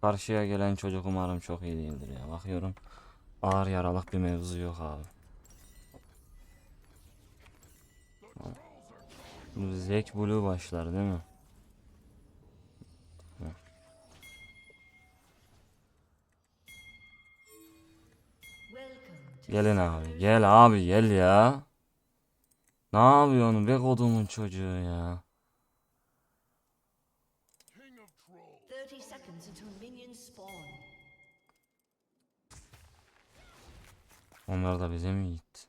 Karşıya gelen çocuk umarım çok iyi değildir ya. Bakıyorum ağır yaralık bir mevzu yok abi. Bu Zek Blue başlar değil mi? Gelin abi. Gel abi gel ya. Ne yapıyorsun be kodumun çocuğu ya. Onlar da bize mi gitti?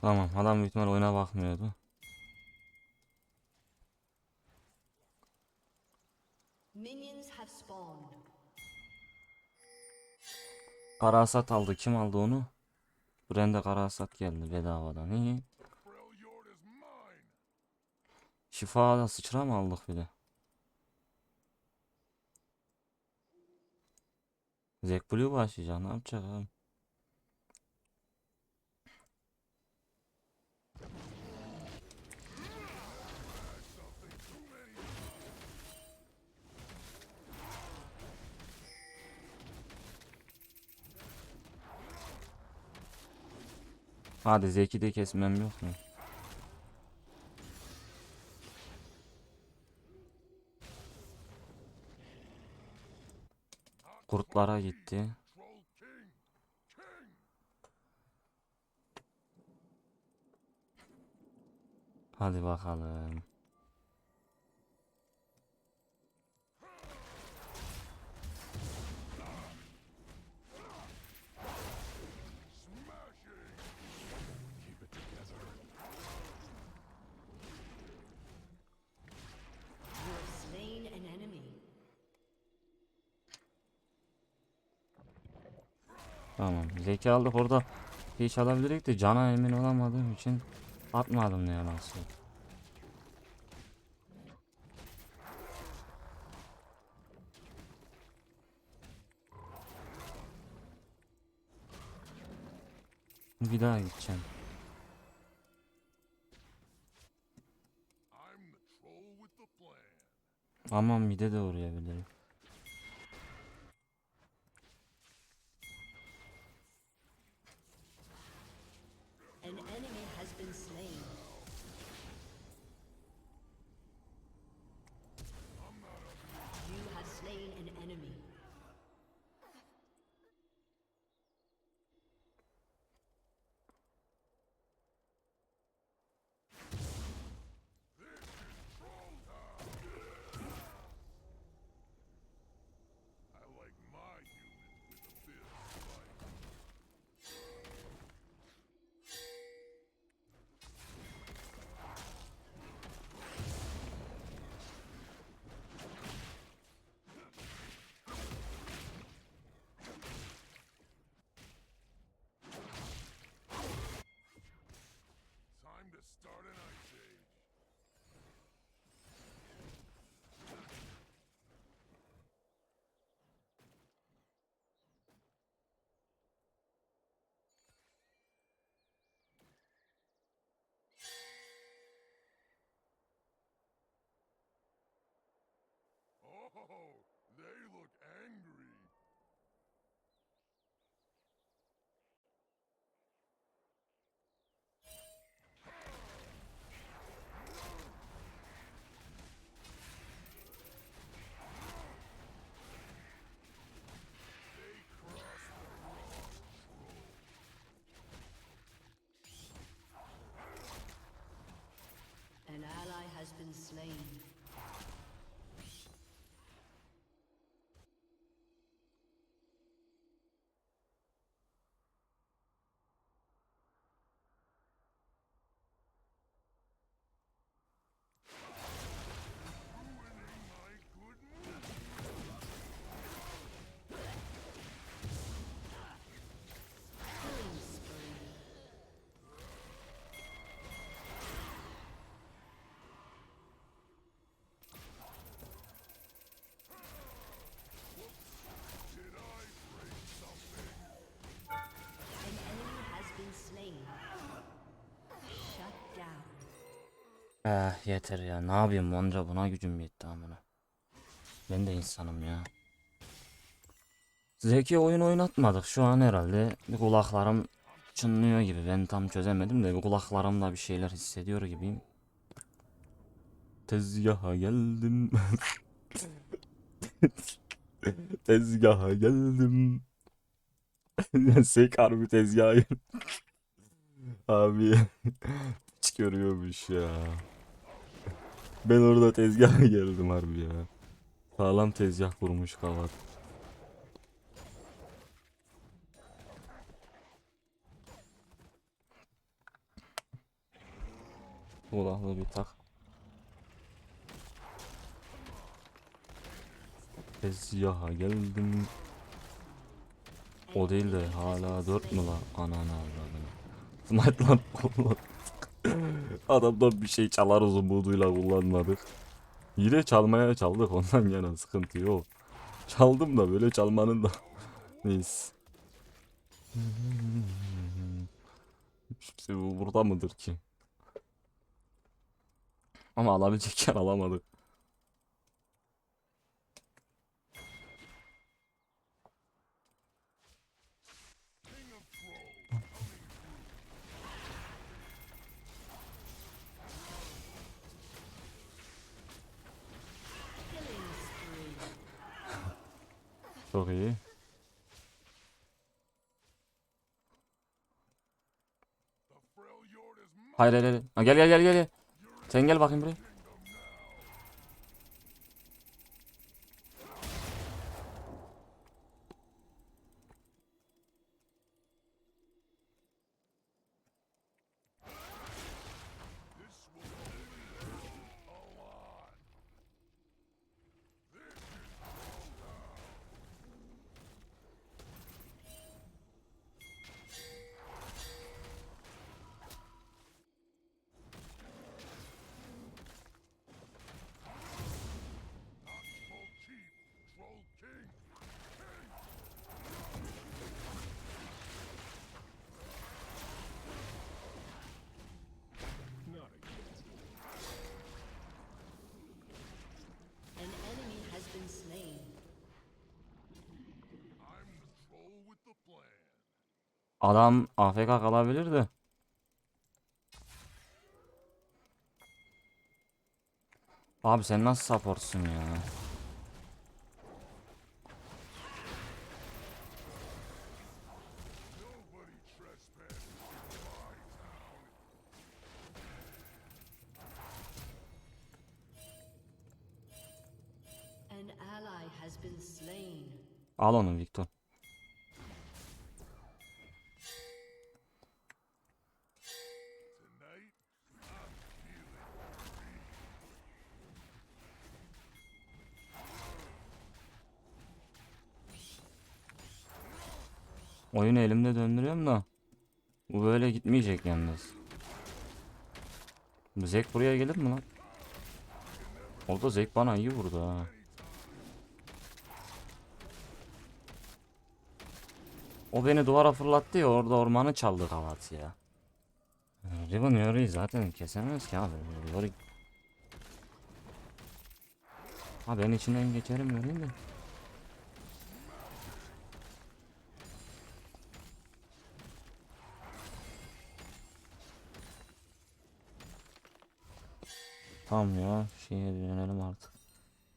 Tamam adam büyük ihtimal oyuna bakmıyordu. Hasat aldı. Kim aldı onu? Brenda kara hasat geldi bedavadan. İyi. Şifa da sıçra mı aldık bir de? Zek Blue başlayacak. Ne yapacak abi? Hadi Zek'i de kesmem yok mu? Kurtlara gitti. Hadi bakalım. 2 aldık orada hiç alabilirdik de cana emin olamadığım için atmadım ne yalan söyleyeyim. Bir daha gideceğim. Ama mide de uğrayabilirim. Eh yeter ya. Ne yapayım onca buna gücüm yetti amına. Ben de insanım ya. Zeki oyun oynatmadık şu an herhalde. Kulaklarım çınlıyor gibi. Ben tam çözemedim de kulaklarımda bir şeyler hissediyor gibiyim. Tezgaha geldim. Tezgaha geldim. Sek harbi tezgaha. Abi hiç görüyormuş ya. Ben orada tezgaha geldim harbi ya. Sağlam tezgah kurmuş kavat. Kulaklı bir tak. Tezgaha geldim. O değil de hala 4 mü la? Ananı avradını. Smite lan. Adamdan bir şey çalarız umuduyla kullanmadık. Yine çalmaya çaldık ondan yana sıkıntı yok. Çaldım da böyle çalmanın da neyse. Bu burada mıdır ki? Ama alabilecekken alamadık. Çok iyi. Hayır hayır hayır. Ha, gel gel gel gel. Sen gel bakayım buraya. Adam AFK kalabilir de. Abi sen nasıl supportsun ya? Al onu Victor. Elimde döndürüyorum da bu böyle gitmeyecek yalnız. Zek buraya gelir mi lan? Orada Zek bana iyi vurdu ha. O beni duvara fırlattı ya orada ormanı çaldı kavat ya. Riven Yori'yi zaten kesemez ki abi. Yori... Ha ben içinden geçerim Yori'yi de. Tamam ya şeye dönelim artık.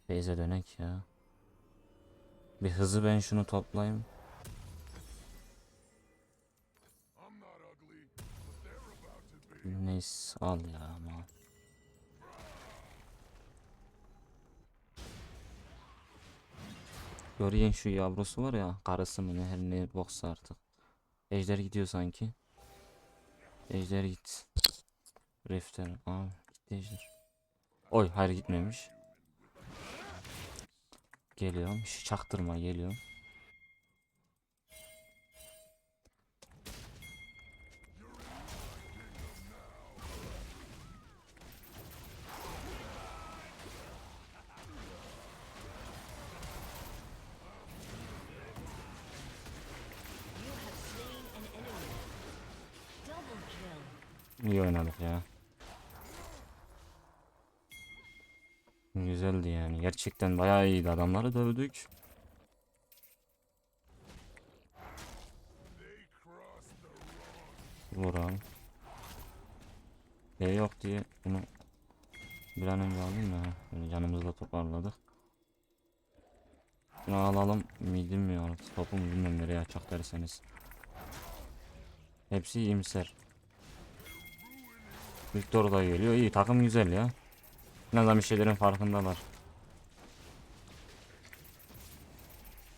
Beyze dönek ya. Bir hızı ben şunu toplayayım. Neyse al ya ama. Yori'nin şu yavrusu var ya karısı mı ne her ne boksa artık. Ejder gidiyor sanki. Ejder git. Rifter. Aa gitti ejder. Oy hayır gitmemiş. Geliyorum. Şu çaktırma geliyorum. İyi oynadık ya. Gerçekten bayağı iyiydi. Adamları dövdük. Vural. E yok diye bunu bir an önce alayım da. Böyle canımızı da toparladık. Şunu alalım. Midim mi artık topu mu bilmiyorum nereye açacak derseniz. Hepsi iyimser. Victor da geliyor. İyi takım güzel ya. En azından bir şeylerin farkındalar.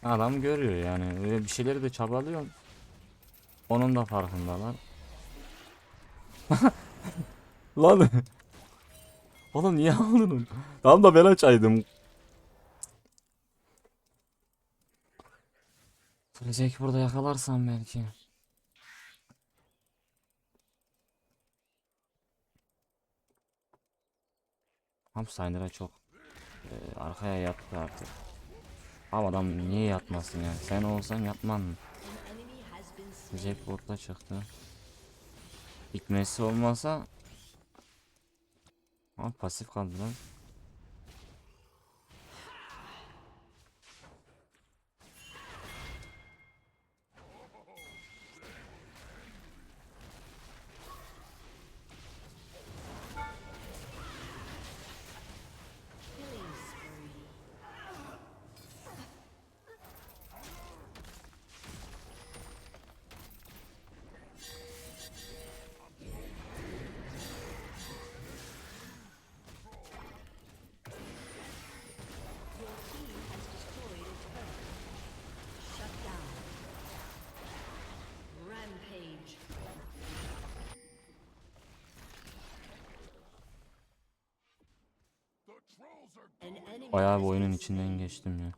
Adam görüyor yani. Öyle bir şeyleri de çabalıyor. Onun da farkındalar. Lan. Oğlum niye aldın? Tamam da ben açaydım. Jack burada yakalarsam belki. Hamsteiner'a çok e, arkaya yattı artık. Ama adam niye yatmasın ya? Sen olsan yatman mı? Jack botta çıktı. İkmesi olmasa Ama pasif kaldı lan. Bayağı bir oyunun içinden geçtim ya.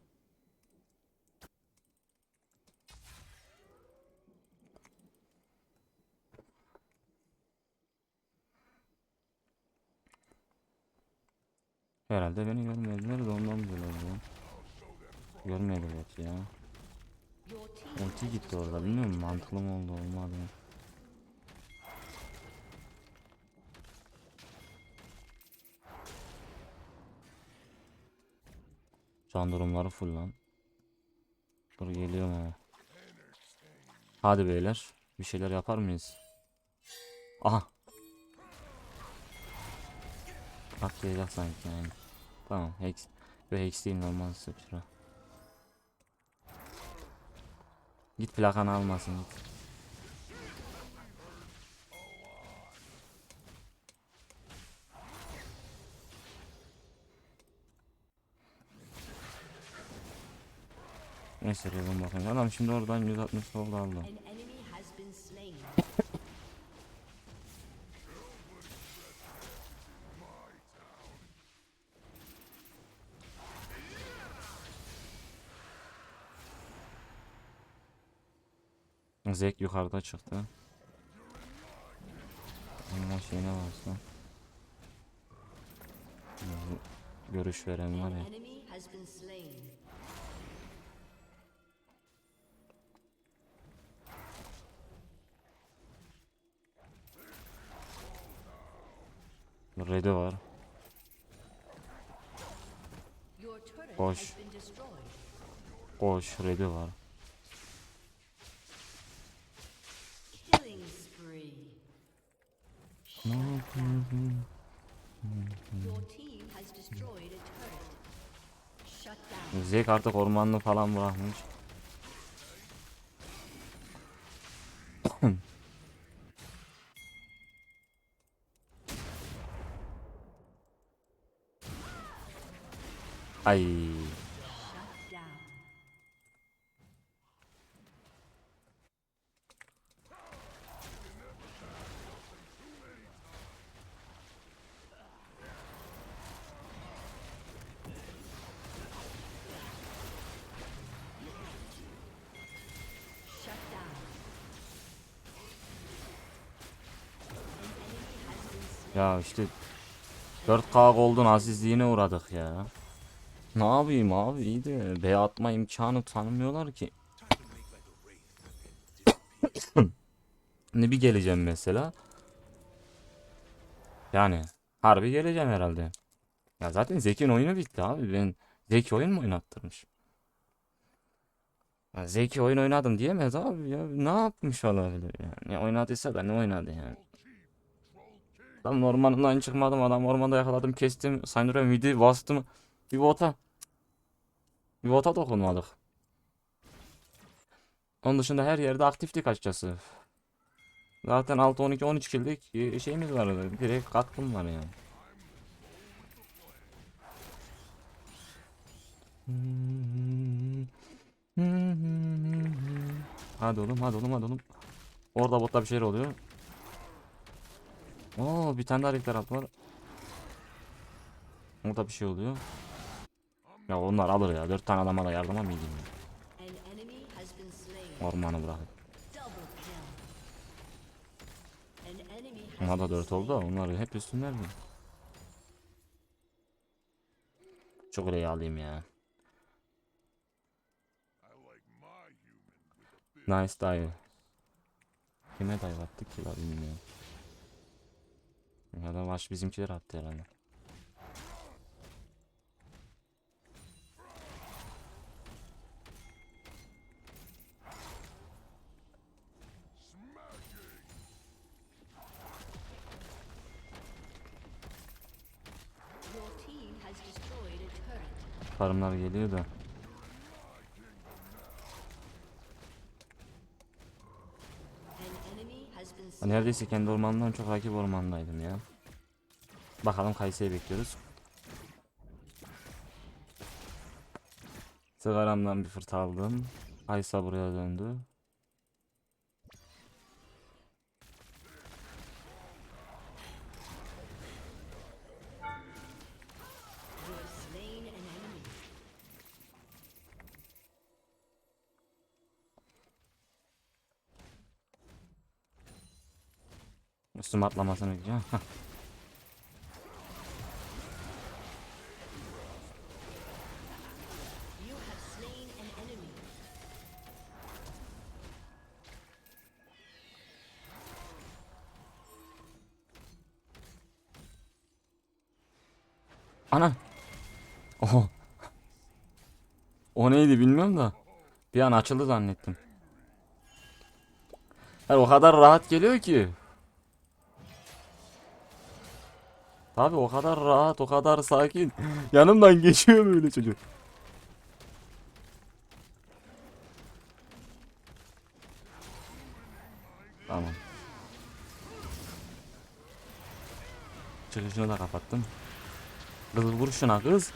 Herhalde beni görmediler de ondan böyle oldu. Görmediler ya. Ulti gitti orada bilmiyorum mantıklı mı oldu olmadı mı? Can durumları full lan. Dur geliyorum ama. Hadi beyler. Bir şeyler yapar mıyız? Aha. Atlayacak sanki yani. Tamam. Hex. Ve Hex değil normal sıçra. Git plakanı almasın git. Neyse Raven bakayım. Adam şimdi oradan 160 gold aldı. Zek yukarıda çıktı. Ama şeyine varsa. Görüş veren var ya. Red'i var. Destroyed. Koş Red'i var. Zek artık ormanını falan bırakmış. Slain. Ya işte 4K Gold'un azizliğine uğradık ya. Ne yapayım abi iyi de B atma imkanı tanımıyorlar ki. ne bir geleceğim mesela. Yani harbi geleceğim herhalde. Ya zaten Zeki'nin oyunu bitti abi. Ben Zeki oyun mu oynattırmış? Ya Zeki oyun oynadım diyemez abi ya. Ne yapmış olabilir yani? Ne oynadıysa da ne oynadı yani? Adam ormanından çıkmadım. Adam ormanda yakaladım, kestim. Sayınır'a midi bastım. Bir bota. Bir bota dokunmadık. Onun dışında her yerde aktiftik açıkçası. Zaten 6 12 13 killik şeyimiz var. Direkt katkım var yani. Hadi oğlum, hadi oğlum, hadi oğlum. Orada botta bir şeyler oluyor. Oo, bir tane daha renkler attılar. Orada bir şey oluyor. Ya onlar alır ya. Dört tane adama da yardıma mı gideyim? Ormanı bırakıp. Onlar da dört oldu onları hep üstünler mi? Çok oraya alayım ya. Nice dive. Kime dive attık ki la bilmiyorum. Ya da baş bizimkiler attı herhalde. Farmlar geliyor da. Neredeyse kendi ormanımdan çok rakip ormandaydım ya. Bakalım Kayse'yi bekliyoruz. Sigaramdan bir fırt aldım. Kaysa buraya döndü. Üstüme atlamasını diyeceğim. Ana. Oho. O neydi bilmiyorum da. Bir an açıldı zannettim. Yani o kadar rahat geliyor ki. Abi o kadar rahat, o kadar sakin. Yanımdan geçiyor böyle çocuk. Tamam. Çıkışını da kapattım. Kız vur şuna kız.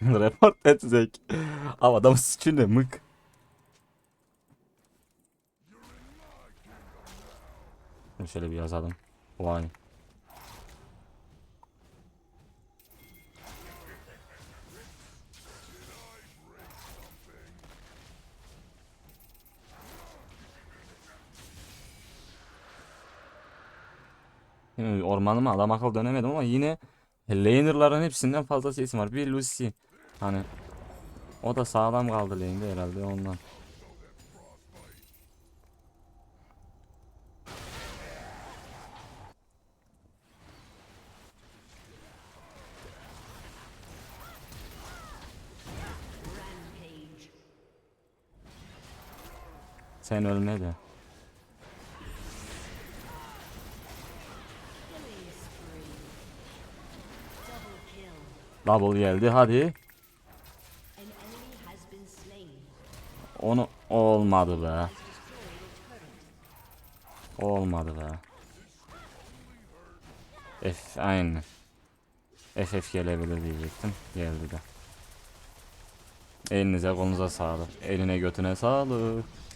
Report et Zek. Abi adam ne mık. Şöyle bir yazalım. Vay. Ormanıma adam akıl dönemedim ama yine laner'ların hepsinden fazla sesim var. Bir Lucy. Hani o da sağlam kaldı lane'de herhalde ondan. Sen ölme de. Double geldi hadi. Olmadı be. Olmadı be. F aynı. FF gelebilir diyecektim. Geldi de. Elinize kolunuza sağlık. Eline götüne sağlık.